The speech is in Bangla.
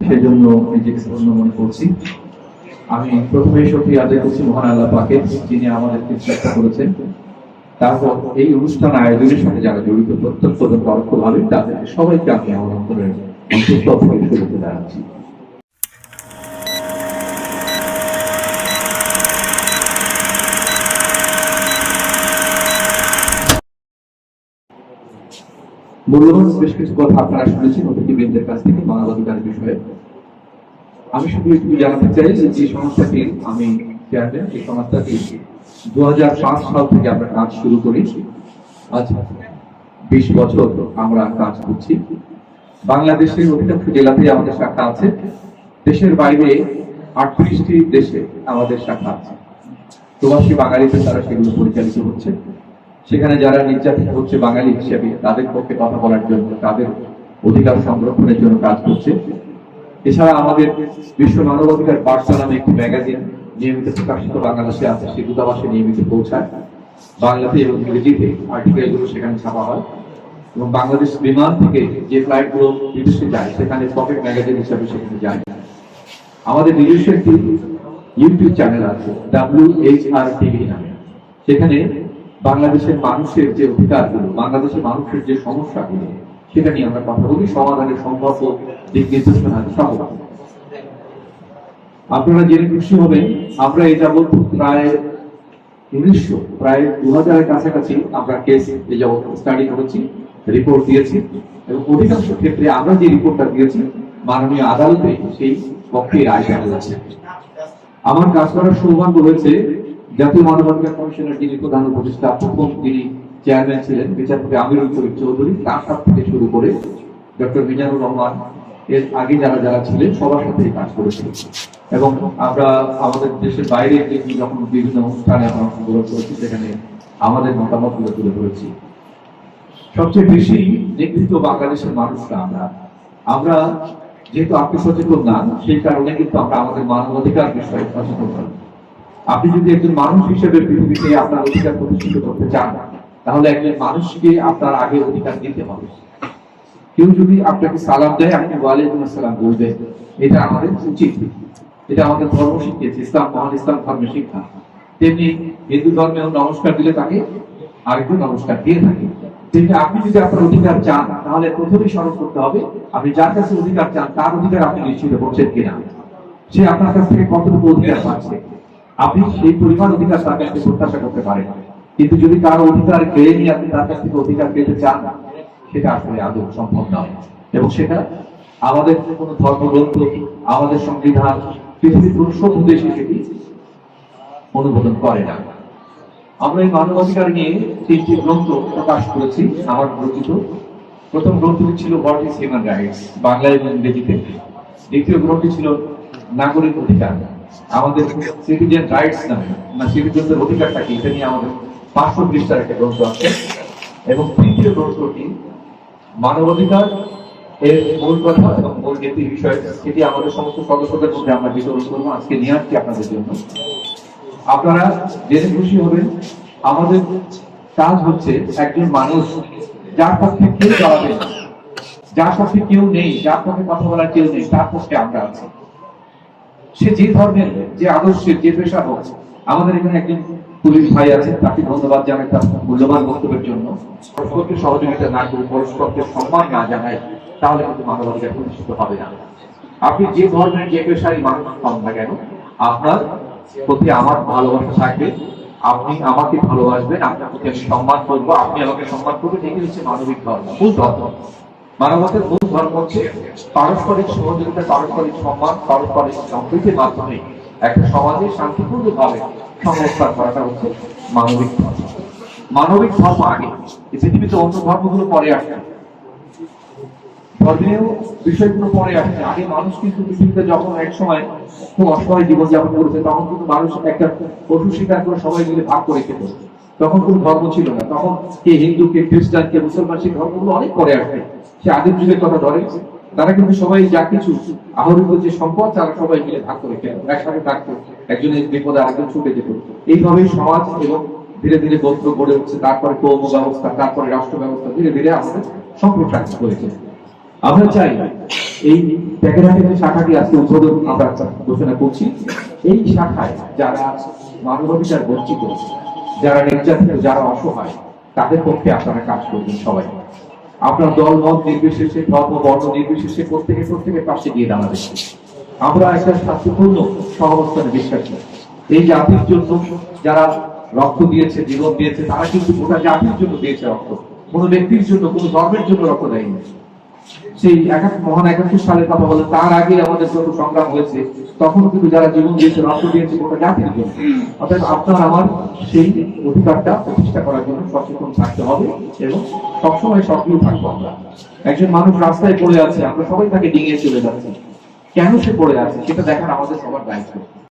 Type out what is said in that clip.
সেই জন্য নিজেকে ধন্য মনে করছি। আমি প্রথমে সত্যি আদায় করছি মহান আল্লাহ পাকে যিনি আমাদেরকে চেষ্টা করেছেন। তারপর এই অনুষ্ঠান আয়োজনের সাথে যারা জড়িত প্রত্যক্ষ পরোক্ষভাবে তাদেরকে সবাইকে আমি আমার অন্তরের থেকে শুরুতে জানাচ্ছি। মূল্যবান বেশ কিছু কথা আপনারা শুনেছেন অতিথিবৃন্দের কাছ থেকে মানবাধিকার বিষয়ে। আমি শুধু একটু জানাতে চাই যে যে সংস্থাটির আমি চেয়ারম্যান এই সংস্থাটি দু সাল থেকে আমরা কাজ শুরু করি। আজ বিশ বছর আমরা কাজ করছি। বাংলাদেশের অধিকাংশ জেলাতেই আমাদের শাখা আছে। দেশের বাইরে আটত্রিশটি দেশে আমাদের শাখা আছে। প্রবাসী বাঙালিদের দ্বারা সেগুলো পরিচালিত হচ্ছে। সেখানে যারা নির্যাতিত হচ্ছে বাঙালি হিসেবে, তাদের পক্ষে কথা বলার জন্য, তাদের অধিকার সংরক্ষণের জন্য কাজ করছে। এছাড়া আমাদের বিশ্ব মানবাধিকার বার্তা নামে একটি ম্যাগাজিন নিয়মিত প্রকাশিত বাংলাদেশে আছে সে দূতাবাসে নিয়মিত পৌঁছায়। বাংলাতে এবং ইংরেজিতে আর্টিকেলগুলো সেখানে ছাপা হয়। এবং বাংলাদেশ বিমান থেকে যে ফ্লাইটগুলো বিদেশে যায়, সেখানে পকেট ম্যাগাজিন হিসাবে সেখানে যায়। আমাদের নিজস্ব একটি ইউটিউব চ্যানেল আছে ডাব্লিউ এইচ আর টিভি নামে। সেখানে বাংলাদেশের মানুষের যে অধিকারগুলো, বাংলাদেশের মানুষের যে সমস্যাগুলো, সেটা নিয়ে আমরা কথা বলি। সমাধানের সম্ভাব্য দিক নির্দেশনা সহ আপনারা জেনে খুশি হবেন, আমরা এই যাবৎ প্রায় উনিশশো, প্রায় দু হাজারের কাছাকাছি আমরা কেস এই যাবৎ স্টাডি করেছি রিপোর্ট দিয়েছি এবং অধিকাংশ ক্ষেত্রে আমরা যে রিপোর্টটা দিয়েছি, মাননীয় আদালতে সেই পক্ষে রায় জানা যাচ্ছে আমার কাজ করার সৌভাগ্য হয়েছে জাতীয় মানবাধিকার কমিশনের যিনি প্রধান উপদেষ্টা, প্রথম যিনি চেয়ারম্যান ছিলেন, বিচারপতি আমিরুল করিম চৌধুরী, তার সাথে থেকে শুরু করে ডক্টর মিজানুর রহমান এর আগে যারা যারা ছিলেন, সবার সাথে কাজ করেছি এবং আমরা আমাদের দেশের বাইরে যখন বিভিন্ন অনুষ্ঠানে আমরা অংশগ্রহণ করেছি, সেখানে আমাদের মতামতগুলো তুলে ধরেছি। সবচেয়ে বেশি নেতৃত্ব বাংলাদেশের মানুষরা আমরা। আমরা যেহেতু আত্মসচেতন না, সেই কারণে কিন্তু আমরা আমাদের মানবাধিকার বিষয়ে সচেতন আপনি যদি একজন মানুষ হিসেবে পৃথিবীতে আপনার অধিকার প্রতিষ্ঠিত করতে চান, তাহলে একজন মানুষকে আপনার আগে অধিকার দিতে হবে। কেউ যদি আপনাকে সালাম দেয়, আপনি ওয়ালাইকুম আসসালাম বলবেন এটা আমাদের উচিত। এটা আমাদের ধর্ম শিখিয়েছে, ইসলাম মহান ইসলাম ধর্মের শিক্ষা। তেমনি হিন্দু ধর্মে নমস্কার দিলে তাকে আরেকটু নমস্কার দিয়ে থাকে। তেমনি আপনি যদি আপনার অধিকার চান, তাহলে প্রথমে স্মরণ করতে হবে, আপনি যার কাছে অধিকার চান, তার অধিকার আপনি নিশ্চিত করছেন কিনা। সে আপনার কাছ থেকে কতটুকু অধিকার পাচ্ছে? আপনি সেই পরিমাণ অধিকার তার কাছে প্রত্যাশা করতে পারেন। কিন্তু যদি কারও অধিকার কেড়ে নিয়ে আপনি তার কাছ থেকে অধিকার পেতে চান, সেটা আসলে আদৌ সম্ভব নয়। এবং সেটা আমাদের কোনো ধর্মগ্রন্থ, আমাদের সংবিধান, পৃথিবীর কোন সভ্য দেশে সেটি অনুমোদন করে না। আমরা এই মানবাধিকার নিয়ে তিনটি গ্রন্থ প্রকাশ করেছি, আমার রচিত প্রথম গ্রন্থটি ছিল what is human rights Bangla এবং ইংরেজিতে। দ্বিতীয় গ্রন্থটি ছিল নাগরিক অধিকার। আমাদের সিটিজেন রাইটস সিটিজেনদের অধিকারটা কি, এটা নিয়ে আমাদের পাঁচশো একটা গ্রন্থ আছে। এবং তৃতীয় গ্রন্থটি মানবাধিকার এর মূল কথা এবং মূল নীতির বিষয়, সেটি আমাদের সমস্ত সদস্যদের মধ্যে আমরা বিতরণ করব আজকে নিয়ে আসছি আপনাদের জন্য। আপনারা জেনে খুশি হবেন, আমাদের কাজ হচ্ছে একজন মানুষ যার পক্ষে কেউ দাঁড়াবে যার পক্ষে কেউ নেই, যার পক্ষে কথা বলার কেউ নেই, তার পক্ষে আমরা আছি। সে যে ধর্মের যে আদর্শের যে পেশা হোক, আমাদের এখানে একজন পুলিশ ভাই আছে তাকে ধন্যবাদ জানাই, তার মূল্যবান বক্তব্যের জন্য। পরস্পরকে সহযোগিতা না করে পরস্পরকে সম্মান না জানায় তাহলে কিন্তু মানবাধিকার প্রতিষ্ঠিত হবে না। আপনি যে ধর্মের, যে পেশারই মানুষ হন না কেন, আপনার প্রতি আমার ভালোবাসা থাকবে, আপনি আমাকে ভালোবাসবেন, আপনার প্রতি আমি সম্মান করব, আপনি আমাকে সম্মান করবেন, এটি হচ্ছে মানবিক ধর্ম, মূল ধর্ম। মানবতার মূল ধর্ম হচ্ছে পারস্পরিক সহযোগিতা, পারস্পরিক সম্মান, পারস্পরিক সম্প্রীতির মাধ্যমে একটা সমাজে শান্তিপূর্ণ ভাবে সংস্কার করাটা হচ্ছে মানবিক ধর্ম মানবিক ধর্ম আগে পৃথিবীতে অন্য ধর্মগুলো পরে আসে ধর্মীয় বিষয়গুলো পরে আসে আগে মানুষ কিন্তু পৃথিবীতে যখন এক সময় খুব অসহায় জীবনযাপন করেছে, তখন কিন্তু মানুষ একটা পশু শিকার করে সবাই মিলে ভাগ করে খেত। তখন কোনো ধর্ম ছিল না। তখন কে হিন্দু, কে খ্রিস্টান, কে মুসলমান, সেই ধর্মগুলো অনেক পরে আসছে। সে আদিম যুগের কথা ধরে। তারা কিন্তু সবাই যা কিছু আহরিত যে সম্পদ, তারা সবাই মিলে ভাগ করে খেত একসাথে থাকতো একজনের বিপদে আরেকজন ছুটে যেত। এইভাবেই সমাজ এবং ধীরে ধীরে গোত্র গড়ে উঠছে। তারপরে কৌম ব্যবস্থা, তারপরে রাষ্ট্র ব্যবস্থা, ধীরে ধীরে আমাদের সম্প্রসারিত করেছে আমরা চাই এই প্যাকেটাকের যে শাখাটি আজকে উদ্বোধন আমরা ঘোষণা করছি। এই শাখায় যারা মানবাধিকার বঞ্চিত, যারা নির্যাতিত, যারা অসহায়, তাদের পক্ষে আপনারা কাজ করবেন সবাই। আপনার দল মত নির্বিশেষে, ধর্ম, বর্ণ নির্বিশেষে প্রত্যেকে প্রত্যেকের পাশে গিয়ে দাঁড়াবে। আমরা একটা স্বাস্থ্যপূর্ণ সহাবস্থানে বিশ্বাস করি। এই জাতির জন্য যারা রক্ত দিয়েছে, জীবন দিয়েছে, তারা কিন্তু গোটা জাতির জন্য দিয়েছে রক্ত। কোনো ব্যক্তির জন্য, কোনো ধর্মের জন্য রক্ত দেয়নি। সেই মহান একাত্তর সালের কথা বলে তার আগে আমাদের যত সংগ্রাম হয়েছে তখন কিন্তু যারা জীবন দিয়েছে, রক্ত দিয়েছে, গোটা জাতির জন্য অর্থাৎ আপনার আমার সেই অধিকারটা প্রতিষ্ঠা করার জন্য সচেতন থাকতে হবে এবং সবসময় সক্রিয় থাকব আমরা। একজন মানুষ রাস্তায় পড়ে আছে, আমরা সবাই তাকে ডিঙিয়ে চলে যাচ্ছি। কেন সে পড়ে আছে, সেটা দেখার আমাদের সবার দায়িত্ব।